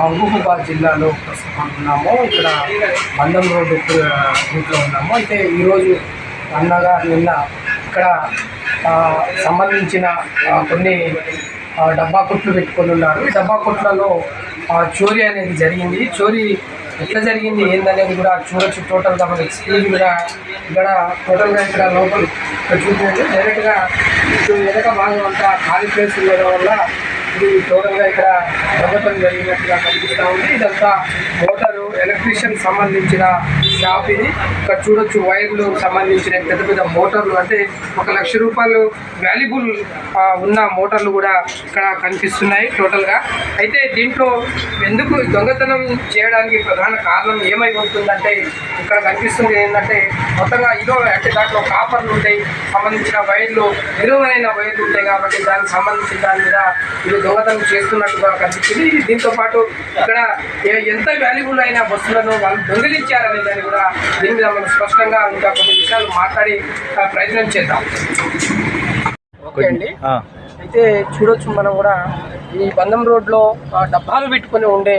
మహబూబాబాద్ జిల్లాలో ప్రస్తుతం ఉన్నాము. ఇక్కడ బంధం రోడ్డు రూట్లో ఉన్నాము. అయితే ఈరోజు అన్నగా నిన్న ఇక్కడ సంబంధించిన కొన్ని డబ్బా కొట్లు పెట్టుకొని ఉన్నారు. డబ్బా కొట్లలో చోరీ అనేది జరిగింది. చోరీ ఎట్లా జరిగింది ఏందనేది కూడా చూడొచ్చు. టోటల్గా మన ఎక్స్క్లూజివ్గా ఇక్కడ టోటల్గా ఇక్కడ లోపల చూసినట్టు డైరెక్ట్గా ఇటు వెనక భాగం అంతా ఖాళీ ప్లేస్ ఉండడం వల్ల ఇది దూరంగా ఇక్కడ ప్రభుత్వం జరిగినట్టుగా కనిపిస్తూ ఉంది. ఇదంతా మోటారు ఎలక్ట్రీషియన్ సంబంధించిన షాప్ ఇది. ఇక్కడ చూడొచ్చు వైర్లు సంబంధించిన పెద్ద పెద్ద మోటార్లు. అంటే ఒక లక్ష రూపాయలు వాల్యుబుల్ ఉన్న మోటార్లు కూడా ఇక్కడ కనిపిస్తున్నాయి టోటల్గా. అయితే దీంట్లో ఎందుకు దొంగతనం చేయడానికి ప్రధాన కారణం ఏమై ఉంటుందంటే ఇక్కడ కనిపిస్తుంది ఏంటంటే మొత్తంగా ఇరవై అంటే దాంట్లో కాపర్లు ఉంటాయి సంబంధించిన వైర్లు విలువైన వైర్లు ఉంటాయి కాబట్టి దానికి సంబంధించిన దాని మీద ఇది దొంగతనం చేస్తున్నట్టుగా కనిపిస్తుంది. దీంతో పాటు ఇక్కడ ఏ- ఎంత వాల్యుబుల్ అయిన వస్తువులను వాళ్ళు దొంగిలించారనే దాని కూడా దీని మీద మనం స్పష్టంగా ఇంకా కొన్ని విషయాలు మాట్లాడి ఆ, ప్రయత్నం చేద్దాం. ఓకే అండి. అయితే చూడొచ్చు మనం కూడా ఈ బంధం రోడ్లో డబ్బాలు పెట్టుకొని ఉండే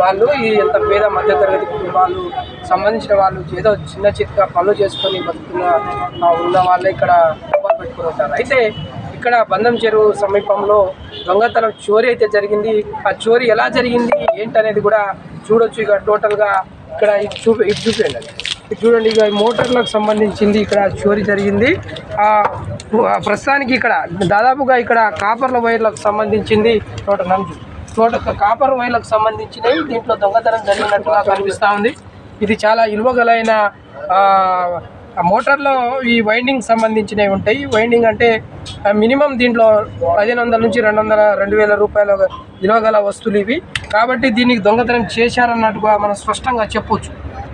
వాళ్ళు ఈ ఎంత పేద మధ్యతరగతి కుటుంబాలు సంబంధించిన వాళ్ళు ఏదో చిన్న చిత్తగా పనులు చేసుకొని బతుకున్న ఆ, ఉన్న వాళ్ళే ఇక్కడ డబ్బాలు పెట్టుకొని ఉంటారు. అయితే ఇక్కడ బంధం చెరువు సమీపంలో దొంగతనం చోరీ అయితే జరిగింది. ఆ చోరీ ఎలా జరిగింది? ఏంటనేది కూడా చూడొచ్చు ఇక టోటల్గా. ఇక్కడ ఇది చూపి ఇది చూపించండి ఇది చూడండి ఇక మోటార్లకు సంబంధించింది ఇక్కడ చోరీ జరిగింది. ప్రస్తుతానికి ఇక్కడ దాదాపుగా ఇక్కడ కాపర్ల వైర్లకు సంబంధించింది తోట నంజు తోట కాపర్ వైర్లకు సంబంధించినవి దీంట్లో దొంగతనం జరిగినట్టుగా కనిపిస్తూ ఉంది. ఇది చాలా ఇలువగలైన ఆ, మోటార్లో ఈ వైండింగ్ సంబంధించినవి ఉంటాయి. వైండింగ్ అంటే మినిమం దీంట్లో పదిహేను వందల నుంచి రెండు వందల రెండు వేల రూపాయల విలువ గల వస్తువులు ఇవి. కాబట్టి దీనికి దొంగతనం చేశారన్నట్టుగా మనం స్పష్టంగా చెప్పొచ్చు.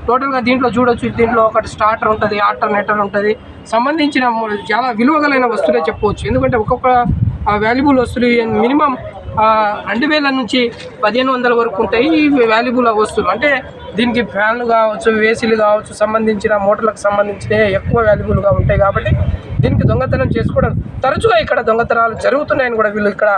టోటల్గా దీంట్లో చూడొచ్చు దీంట్లో ఒకటి స్టార్టర్ ఉంటుంది ఆల్టర్నేటర్ ఉంటుంది. సంబంధించిన చాలా విలువగలైన వస్తువులే చెప్పవచ్చు ఎందుకంటే ఒక్కొక్క వాల్యుబుల్ వస్తువులు మినిమం రెండు వేల నుంచి పదిహేను వందల వరకు ఉంటాయి ఈ వాల్యుబుల్ వస్తువులు. అంటే దీనికి ఫ్యాన్లు కావచ్చు ఏసీలు కావచ్చు సంబంధించిన మోటార్లకు సంబంధించిన ఎక్కువ వాల్యుబుల్గా ఉంటాయి కాబట్టి దీనికి దొంగతనం చేసుకోవడం తరచుగా ఇక్కడ దొంగతనాలు జరుగుతున్నాయని కూడా వీళ్ళు ఇక్కడ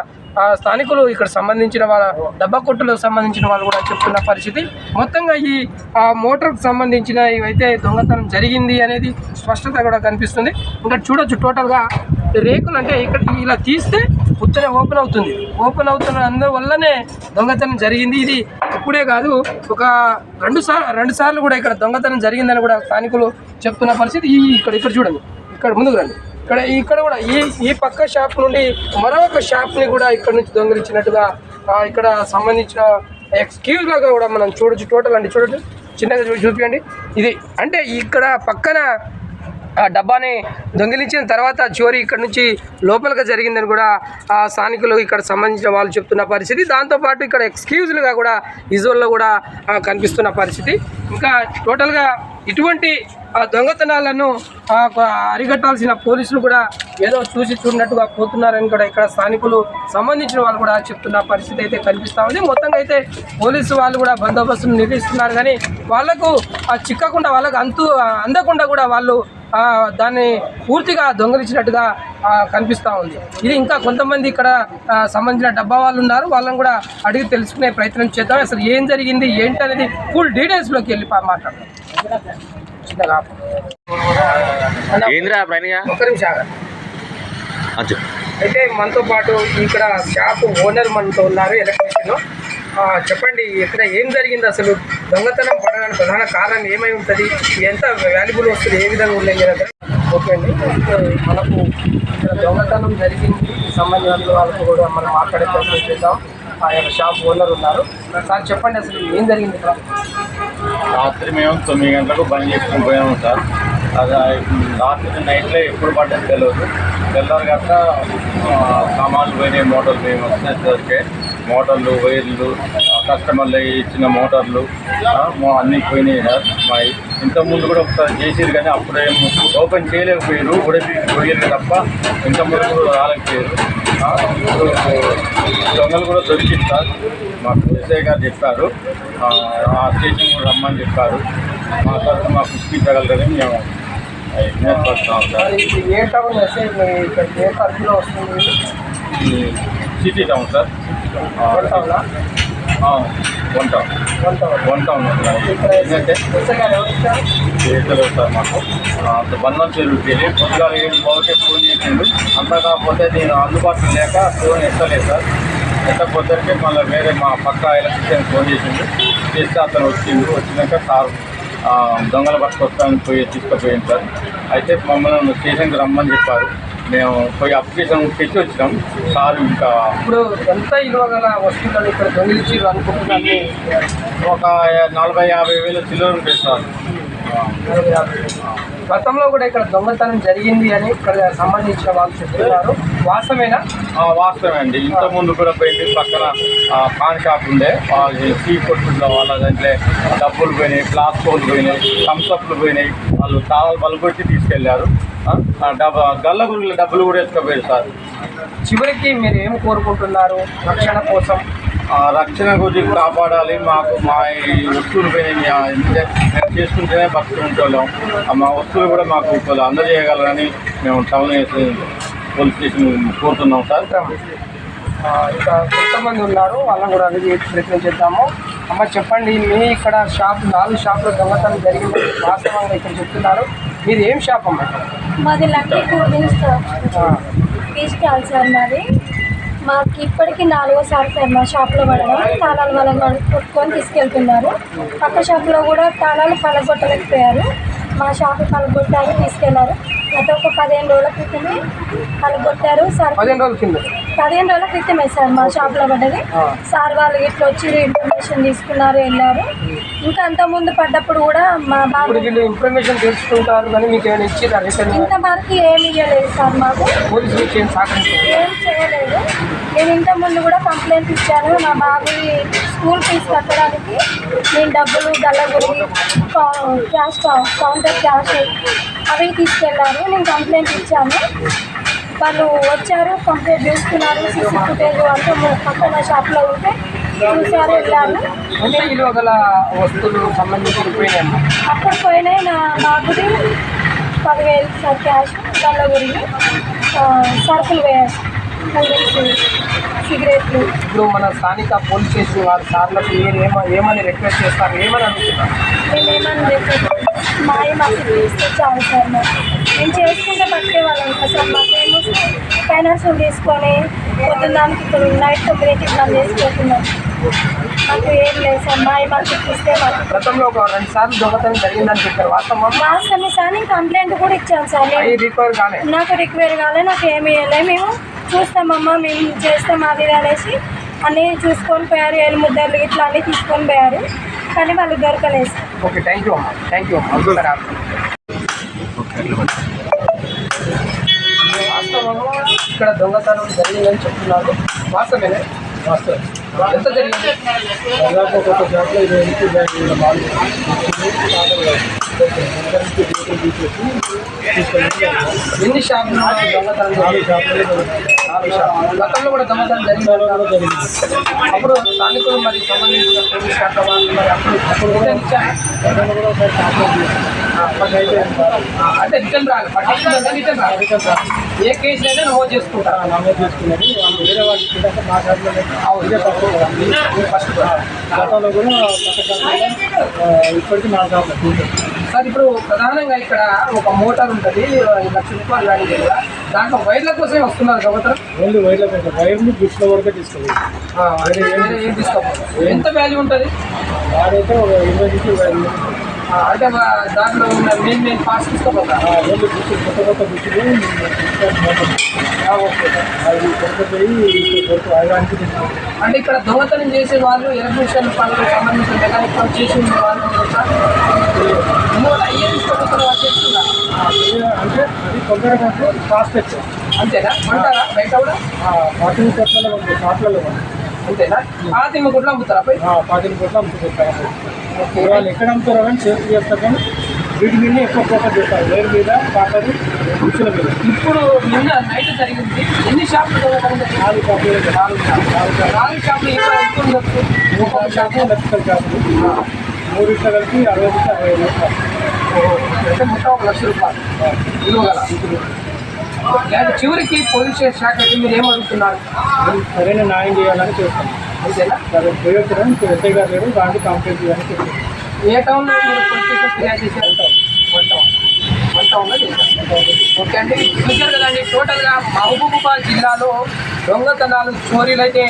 స్థానికులు ఇక్కడ సంబంధించిన వాళ్ళ డబ్బా కొట్టులకు సంబంధించిన వాళ్ళు కూడా చెప్తున్న పరిస్థితి. మొత్తంగా ఈ ఆ మోటార్కు సంబంధించిన ఇవైతే దొంగతనం జరిగింది అనేది స్పష్టత కూడా కనిపిస్తుంది. ఇంకా చూడొచ్చు టోటల్గా రేకులు అంటే ఇక్కడ ఇలా తీస్తే ఉత్తరే ఓపెన్ అవుతుంది. ఓపెన్ అవుతున్న అందువల్లనే దొంగతనం జరిగింది. ఇది ఇప్పుడే కాదు ఒక రెండు సార్లు రెండు సార్లు కూడా ఇక్కడ దొంగతనం జరిగిందని కూడా స్థానికులు చెప్తున్న పరిస్థితి ఈ ఇక్కడ ఇక్కడ చూడండి. ఇక్కడ ముందుకు రండి. ఇక్కడ ఇక్కడ కూడా ఈ ఈ పక్క షాప్ నుండి మరొక షాప్ని కూడా ఇక్కడ నుంచి దొంగిలించినట్టుగా ఇక్కడ సంబంధించిన ఎక్స్క్యూజ్ లాగా కూడా మనం చూడొచ్చు. టోటల్ అండి చూడండి చిన్నగా చూపించండి ఇది అంటే ఇక్కడ పక్కన ఆ డబ్బాని దొంగిలించిన తర్వాత చోరీ ఇక్కడ నుంచి లోపలికి జరిగిందని కూడా ఆ స్థానికులు ఇక్కడ సంబంధించిన వాళ్ళు చెప్తున్న పరిస్థితి. దాంతోపాటు ఇక్కడ ఎక్స్క్యూజ్లుగా కూడా విజువల్లో కూడా కనిపిస్తున్న పరిస్థితి. ఇంకా టోటల్గా ఇటువంటి దొంగతనాలను అరిగట్టాల్సిన అరికట్టాల్సిన పోలీసులు కూడా ఏదో చూసి చూడనట్టుగా పోతున్నారని కూడా ఇక్కడ స్థానికులు సంబంధించిన వాళ్ళు కూడా చెప్తున్న పరిస్థితి అయితే కనిపిస్తూ ఉంది. మొత్తంగా అయితే పోలీసు వాళ్ళు కూడా బందోబస్తును నిర్వహిస్తున్నారు కానీ వాళ్ళకు చిక్కకుండా వాళ్ళకు అంతు అందకుండా కూడా వాళ్ళు దాన్ని పూర్తిగా దొంగలించినట్టుగా కనిపిస్తూ ఉంది. ఇది ఇంకా కొంతమంది ఇక్కడ సంబంధించిన డబ్బా వాళ్ళు ఉన్నారు. వాళ్ళని కూడా అడిగి తెలుసుకునే ప్రయత్నం చేద్దాం. అసలు ఏం జరిగింది ఏంటి అనేది ఫుల్ డీటెయిల్స్లోకి వెళ్ళి మాట్లాడదాం. ఒక్క నిమిషం. అచ్చు అయితే మనతో పాటు ఇక్కడ షాప్ ఓనర్ మనతో ఉన్నారు ఎలక్ట్రీషియన్ చెప్పండి ఇక్కడ ఏం జరిగింది అసలు? దొంగతనం పడడానికి ప్రధాన కారణం ఏమై ఉంటుంది? ఎంత వాల్యుబుల్ వస్తుంది? ఏ విధంగా ఉండేది దగ్గర ఓకే అండి. మనకు ఇక్కడ దొంగతనం జరిగింది. సంబంధించిన వాళ్ళతో కూడా మనం మాట్లాడే ప్రయత్నం చేద్దాం. ఆ యొక్క షాప్ ఓనర్ ఉన్నారు. సార్ చెప్పండి అసలు ఏం జరిగింది ఇక్కడ? రాత్రి మేము తొమ్మిది గంటలకు బంద్ చేసుకుని పోయాము సార్. అది రాత్రి నైట్లో ఎప్పుడు పడ్డది తెలియదు తెల్లారి గట్ట సామాన్లు పోయినాయి మోటార్లు మేము వచ్చినసరికి మోటార్లు వైర్లు కస్టమర్లు ఇచ్చిన మోటార్లు అన్నీ పోయినాయి సార్. మా ఇంతకుముందు కూడా ఒకసారి చేసేది కానీ అప్పుడేం ఓపెన్ చేయలేకపోయారు ఉడిపి పోయారు తప్ప ఇంతకుముందు కూడా రాలేకపోయారు దొంగలు కూడా దొరికింది సార్. మా ఎస్ఐ గారు చెప్పారు. ఆ, స్టేషన్ కూడా రమ్మని చెప్పారు. మా తరఫున మాకు ఇప్పించగలరని మేము విన్నపడుతున్నాం సార్. ఏ టౌన్ వస్తుంది? City town sir. ఏ టౌనా? ఆ, వంట వంట వంట ఉన్నది ఇక్కడ ఏంటంటే? చేతులు సార్ మాకు. బంధం వెళ్ళి పొద్దుగా ఏడు బాబుకే ఫోన్ చేసిండు. అంతా కాకపోతే నేను అందుబాటులో లేక ఫోన్ ఎత్తలేదు సార్. ఎత్తకపోతే మళ్ళీ వేరే మా పక్క ఎలక్ట్రీషియన్ ఫోన్ చేసిండు. చేస్తే అతను వచ్చిండు. వచ్చినాక సార్ దొంగల పట్టుకొస్తామని పోయి తీసుకుపోయింది సార్. అయితే మమ్మల్ని స్టేషన్కి రమ్మని చెప్పారు. మేము పోయి అప్లికేషన్ తెచ్చి వచ్చినాం. సార్ ఇంకా ఇప్పుడు ఎంత ఇలువ గల వస్తువులను ఇక్కడ దొంగిలించారు అనుకుంటున్నాను ఒక నలభై యాభై వేల చిల్లర ఉంటుంది సార్. గతంలో కూడా ఇక్కడ దొంగతనం జరిగింది అని ఇక్కడ సంబంధించిన వాళ్ళు చెప్తున్నారు. వాస్తవేనా ఆ, వాస్తవమే అండి ఇంత ముందు కూడా పోయింది పక్కన పాన్ షాప్ ఉండే. వాళ్ళు టీ కొట్టులో వాళ్ళ దాంట్లో డబ్బులు పోయినాయి ప్లాస్కోలు పోయినాయి థమ్స్అప్లు పోయినాయి. వాళ్ళు తాళాలు బలగొట్టి తీసుకెళ్ళారు. డబ్బ గల్ల గురుగుల డబ్బులు కూడా ఎత్తుకపోయారు సార్. చివరికి మీరు ఏం కోరుకుంటున్నారు? రక్షణ కోసం రక్షణ గురించి కాపాడాలి. మాకు మా ఈ వస్తువులు పోయినాయి మేము చేసుకుంటేనే బతుకుంటాం మా వస్తువులు కూడా మాకు కొద్దిగా అందజేయగలరని మేము టౌన్ పోలీస్ స్టేషన్ కోరుతున్నాం సార్. ఆ, ఇంకా కొంతమంది ఉన్నారు. వాళ్ళని కూడా అడిగి ప్రయత్నం చేద్దాము. అమ్మ చెప్పండి. మీ ఇక్కడ షాప్ నాలుగు షాపులు దొంగతనం జరిగింది వాస్తవంగా ఇక్కడ చెప్తున్నారు. మీరు ఏం షాప్ అమ్మ? మాది lucky cool drinks stall sir మాది మాకు ఇప్పటికీ నాలుగోసారి సార్ మా షాప్లో పడడం. తాళాలు వాళ్ళని కొట్టుకొని తీసుకెళ్తున్నారు. పక్క షాప్లో కూడా తాళాలు పలగొట్టలేకపోయారు మా షాప్ పలగొట్టారు తీసుకెళ్ళారు. గత ఒక పదిహేను రోజుల క్రితమే పలగొట్టారు సార్ పదిహేను రోజుల కింద పదిహేను రోజుల క్రితమే సార్ మా షాప్లో పడ్డది. సార్ వాళ్ళు ఇట్లా వచ్చి ఇన్ఫర్మేషన్ తీసుకున్నారు వెళ్ళారు. ఇంకా అంత ముందు పడ్డప్పుడు కూడా మా బాబు ఇన్ఫర్మేషన్ తెలుసుకుంటారు కానీ మీకు ఏమైనా ఇచ్చిరా రిటర్న్ ఇంతవరకు ఏమి ఇవ్వలేదు సార్ మాకు. ఏం చేయలేదు. నేను ఇంత ముందు కూడా కంప్లైంట్ ఇచ్చాను నా బాబు స్కూల్ ఫీజు కట్టడానికి నేను డబ్బులు గల్ల గురి క్యాష్ కౌంటర్ క్యాష్ అవి తీసుకెళ్ళారు. నేను కంప్లైంట్ ఇచ్చాను. వాళ్ళు వచ్చారు కంప్లైంట్ చూసుకున్నారు సీసీ ఫుటేజ్ మా పక్కన షాప్లో ఉంటే చూసారు వెళ్ళాను. అక్కడ పోయినాయి. నా బాబుది పదివేలు సార్ క్యాష్ గల్ల గురి సరుకులు వేయాలి. సిగరెట్లు. ఇప్పుడు మన స్థానిక పోలీస్ స్టేషన్ వారి సార్లకు మీరు ఏమ ఏమని రిక్వెస్ట్ చేస్తారు? ఏమని అనుకుంటున్నారు మేమేమని చెప్పేది మాయ మాకు తీస్తే చాలు సార్ మాకు మేము చేసుకుంటే బతికే వాళ్ళం సార్ మాకేమో ఫైనాన్స్ తీసుకొని పొద్దున్న దానికి ఇప్పుడు నైట్ తొమ్మిదింటికి బంద్ చేసుకుంటున్నాం. మాకు ఏం లేదు సార్. మాయ మాకు ఇస్తే మాకు. గతంలో ఒక రెండు సార్లు దొంగతనం జరిగిందని చెప్పారు. వాస్తవం సార్. నేను కంప్లైంట్ కూడా ఇచ్చాను సార్. అవి రికవర్ కాలే. నాకు రిక్వైర్ కాలే నాకు ఏమి ఇవ్వలే మేము చూస్తామమ్మా మేము చేస్తాం అది అనేసి అన్నీ చూసుకొని పోయారు ఏళ్ళు ముద్దర్లు ఇట్లా అన్నీ తీసుకొని పోయారు. కానీ వాళ్ళు దొరకలేదు. ఓకే థ్యాంక్ యూ అమ్మా. థ్యాంక్ యూ అమ్మా. ఇక్కడ దొంగతనం జరిగిందని చెప్తున్నారు. వాస్తవేనే వాస్తవం. ఎంత జరిగింది? దాదాపు ఒక్కొక్క షాప్లో ఇరవై నుంచి ఇరవై ఐదు వేల బాల్ ఎన్ని షాపులు? దొంగతనం నాలుగు షాపులు. గతంలో కూడా దొంగతనం జరిగింది జరిగింది అప్పుడు స్థానికులు మరి సంబంధించిన పోలీస్ శాఖ వాళ్ళు మరి అప్పుడు కూడా అయితే అంటే రిటర్న్ రాలి. పట్టించుకుంటే రిటర్న్ రాలి రిటర్న్ రాలి. ఏ కేసు అయినా నమోదు చేసుకుంటారు. నమోదు చేసుకున్నది. వాళ్ళు వేరే వాళ్ళు ఇచ్చేదాకా మా షాప్లో ఇదే తక్కువ కదా. ఫస్ట్ గతంలో కూడా ఇప్పటికీ షాప్లో సార్ ఇప్పుడు ప్రధానంగా ఇక్కడ ఒక మోటార్ ఉంటుంది లక్ష రూపాయలు దాంట్లో వైర్ల కోసమే వస్తున్నారు కాబట్టి ఓన్లీ వైర్ల కోసం వైర్ని బ్రిడ్జ్లో వరకే తీసుకోవాలి. ఎంత వాల్యూ ఉంటుంది? వాడైతే ఒక ఇరవై నుంచి అంటే దాంట్లో ఉన్న మెయిన్ మెయిన్ పార్ట్స్ తీసుకోపోతా. కొత్త కొత్త అవి కొనుక్కపోయి కొడుకు ఆగడానికి తీసుకోవాలి అంటే ఇక్కడ దొంగతనం చేసే వాళ్ళు ఎలక్ట్రీషియన్ పనులకు సంబంధించిన మెకానిక్ పని చేసి ఉండే వాళ్ళు అయ్యే వాళ్ళు చేస్తున్నారు అంటే అది తొందరగా కొంచెం కాస్ట్ ఎక్కువ అంతేనా? అంటారా? బయట కూడా? కోట్లలో షాప్లలో ఉంది. అంతేనా ఆ తిమ్మ గుడ్లు అమ్ముతారా పోయి? ఫార్టీన్ కోట్లు అమ్ముతుంటారు వాళ్ళు ఎక్కడ అమ్ముతారో కానీ సేఫ్ చేస్తారు కానీ వీటి మీద ఎక్కువ ఫోకస్ చేస్తారు. వేరు మీద కాకరి రుచుల మీద. ఇప్పుడు నిన్న నైట్ జరిగింది. ఎన్ని షాపులు? నాలుగు షాపులు నాలుగు షాపులు. నాలుగు షాపులు ఎంత ఉండొచ్చు ఒక షాపు ఎలక్ట్రికల్ షాపులు. మూడు ఇట్లా కలిపి అరవై నుంచి అరవై ఐదు. షాపులు మొత్తం ఒక లక్ష రూపాయలు. విలువ గల. లేదా చివరికి పోలీస్ శాఖకి మీరు ఏమడుగుతున్నారు సరైన న్యాయం చేయాలని చూస్తాం. అంతేనా? ఇప్పుడు ఎస్ఐ గారు లేరు దాంట్లో కంప్లైంట్ చేయాలని చెప్పారు. ఏ టౌన్లో మీరు పోలీస్ ఫిర్యాదు చేశారు? One town. వన్ టౌన్లో చేశారు. ఓకే అండి. చూశారు కదండి టోటల్గా మహబూబాబాద్ జిల్లాలో దొంగతనాలు చోరీలు అయితే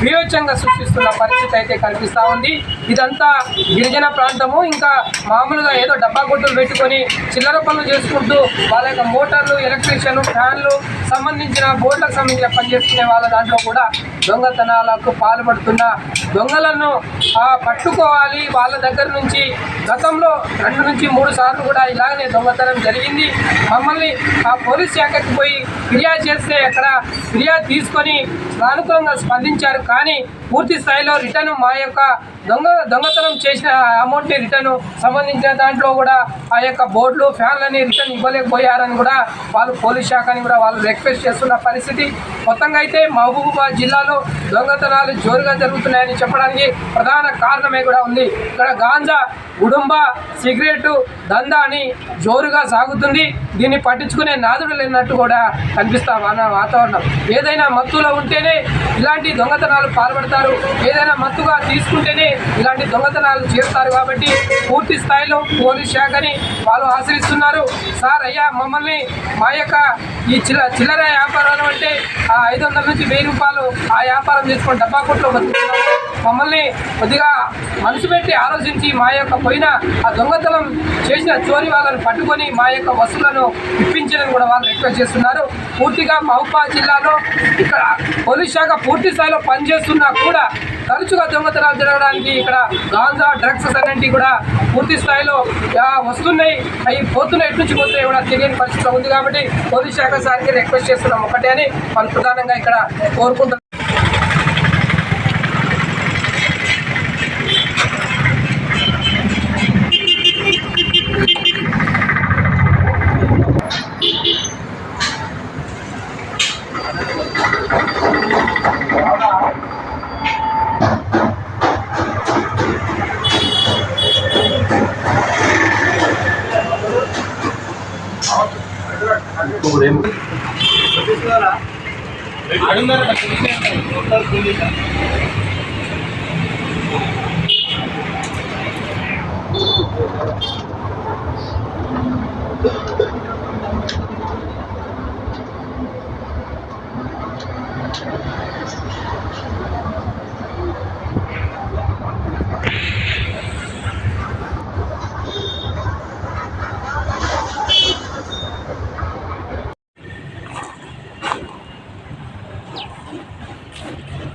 వివేచంగా సృష్టిస్తున్న పరిస్థితి అయితే కనిపిస్తూ ఉంది. ఇదంతా గిరిజన ప్రాంతము. ఇంకా మామూలుగా ఏదో డబ్బా గుడ్డలు పెట్టుకొని చిల్లర పనులు చేసుకుంటూ వాళ్ళ యొక్క మోటార్లు ఎలక్ట్రీషియన్ ఫ్యాన్లు సంబంధించిన బోర్డులకు సంబంధించిన పనిచేసుకునే వాళ్ళ దాంట్లో కూడా దొంగతనాలకు పాల్పడుతున్న దొంగలను ఆ, పట్టుకోవాలి. వాళ్ళ దగ్గర నుంచి గతంలో రెండు నుంచి మూడు సార్లు కూడా ఇలాగనే దొంగతనం జరిగింది. మమ్మల్ని ఆ పోలీస్ శాఖకి పోయి ఫిర్యాదు చేస్తే అక్కడ ఫిర్యాదు తీసుకొని సానుకూలంగా స్పందించారు. కానీ పూర్తి స్థాయిలో రిటర్న్ మా యొక్క దొంగ దొంగతనం చేసిన అమౌంట్ని రిటర్న్ సంబంధించిన దాంట్లో కూడా ఆ యొక్క బోర్డులు ఫ్యాన్లని రిటర్న్ ఇవ్వలేకపోయారని కూడా వాళ్ళు పోలీస్ శాఖని కూడా వాళ్ళు రిక్వెస్ట్ చేస్తున్న పరిస్థితి. మొత్తంగా అయితే మహబూబాబాద్ జిల్లాలో దొంగతనాలు జోరుగా జరుగుతున్నాయని చెప్పడానికి ప్రధాన కారణమే కూడా ఉంది. ఇక్కడ గాంజా గుడుంబ సిగరెట్ దందా అని జోరుగా సాగుతుంది. దీన్ని పట్టించుకునే నాదుడు లేనట్టు కూడా కనిపిస్తా మన వాతావరణం. ఏదైనా మత్తులో ఉంటేనే ఇలాంటి దొంగతనాలు చేస్తారు. ఏదైనా మత్తుగా తీసుకుంటేనే ఇలాంటి దొంగతనాలు చేస్తారు కాబట్టి పూర్తి స్థాయిలో పోలీస్ శాఖని వాళ్ళు ఆశ్రయిస్తున్నారు. సార్ అయ్యా మమ్మల్ని మా యొక్క ఈ చిల్ల చిల్లర వ్యాపారాలు అంటే ఆ ఐదు వందల నుంచి వెయ్యి రూపాయలు ఆ వ్యాపారం చేసుకొని డబ్బా కొట్లో మమ్మల్ని కొద్దిగా మనసు పెట్టి ఆలోచించి మా యొక్క పోయిన ఆ దొంగతనం చేసిన చోరీ వాళ్ళని పట్టుకొని మా యొక్క వస్తువులను ఇప్పించాలని కూడా వాళ్ళు రిక్వెస్ట్ చేస్తున్నారు. పూర్తిగా మహబూబా జిల్లాలో ఇక్కడ పోలీస్ శాఖ పూర్తి స్థాయిలో పనిచేస్తున్నా కూడా తరచుగా దొంగతనాలు జరగడానికి ఇక్కడ గాంజా డ్రగ్స్ అన్నింటి కూడా పూర్తి స్థాయిలో వస్తున్నాయి. అవి పోతున్నాయి. ఎటు నుంచి పోతున్నాయి కూడా తెలియని పరిస్థితిలో ఉంది కాబట్టి పోలీస్ శాఖ సార్కి రిక్వెస్ట్ చేస్తున్నాం. ఒకటే అని మనం ప్రధానంగా ఇక్కడ కోరుకుంటున్నాం